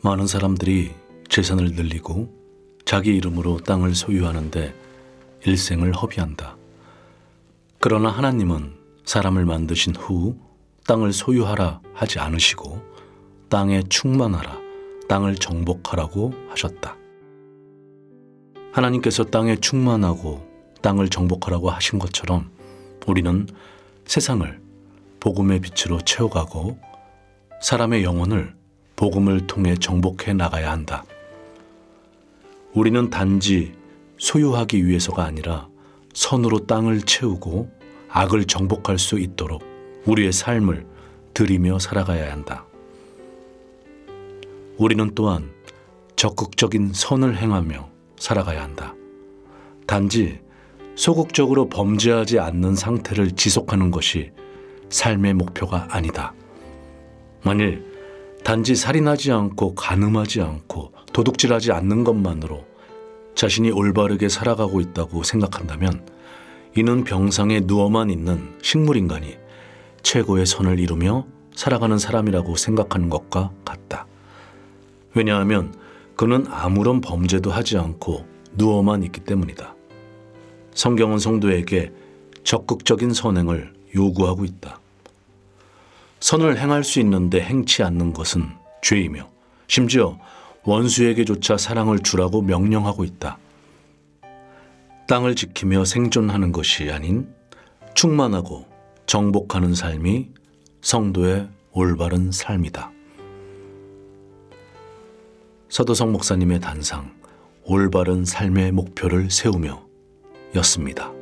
많은 사람들이 재산을 늘리고 자기 이름으로 땅을 소유하는데 일생을 허비한다. 그러나 하나님은 사람을 만드신 후 땅을 소유하라 하지 않으시고 땅에 충만하라, 땅을 정복하라고 하셨다. 하나님께서 땅에 충만하고 땅을 정복하라고 하신 것처럼 우리는 세상을 복음의 빛으로 채워가고 사람의 영혼을 복음을 통해 정복해 나가야 한다. 우리는 단지 소유하기 위해서가 아니라 선으로 땅을 채우고 악을 정복할 수 있도록 우리의 삶을 들이며 살아가야 한다. 우리는 또한 적극적인 선을 행하며 살아가야 한다. 단지 소극적으로 범죄하지 않는 상태를 지속하는 것이 삶의 목표가 아니다. 만일 단지 살인하지 않고 간음하지 않고 도둑질하지 않는 것만으로 자신이 올바르게 살아가고 있다고 생각한다면 이는 병상에 누워만 있는 식물인간이 최고의 선을 이루며 살아가는 사람이라고 생각하는 것과 같다. 왜냐하면 그는 아무런 범죄도 하지 않고 누워만 있기 때문이다. 성경은 성도에게 적극적인 선행을 요구하고 있다. 선을 행할 수 있는데 행치 않는 것은 죄이며 심지어 원수에게조차 사랑을 주라고 명령하고 있다. 땅을 지키며 생존하는 것이 아닌 충만하고 정복하는 삶이 성도의 올바른 삶이다. 서도성 목사님의 단상 올바른 삶의 목표를 세우며 였습니다.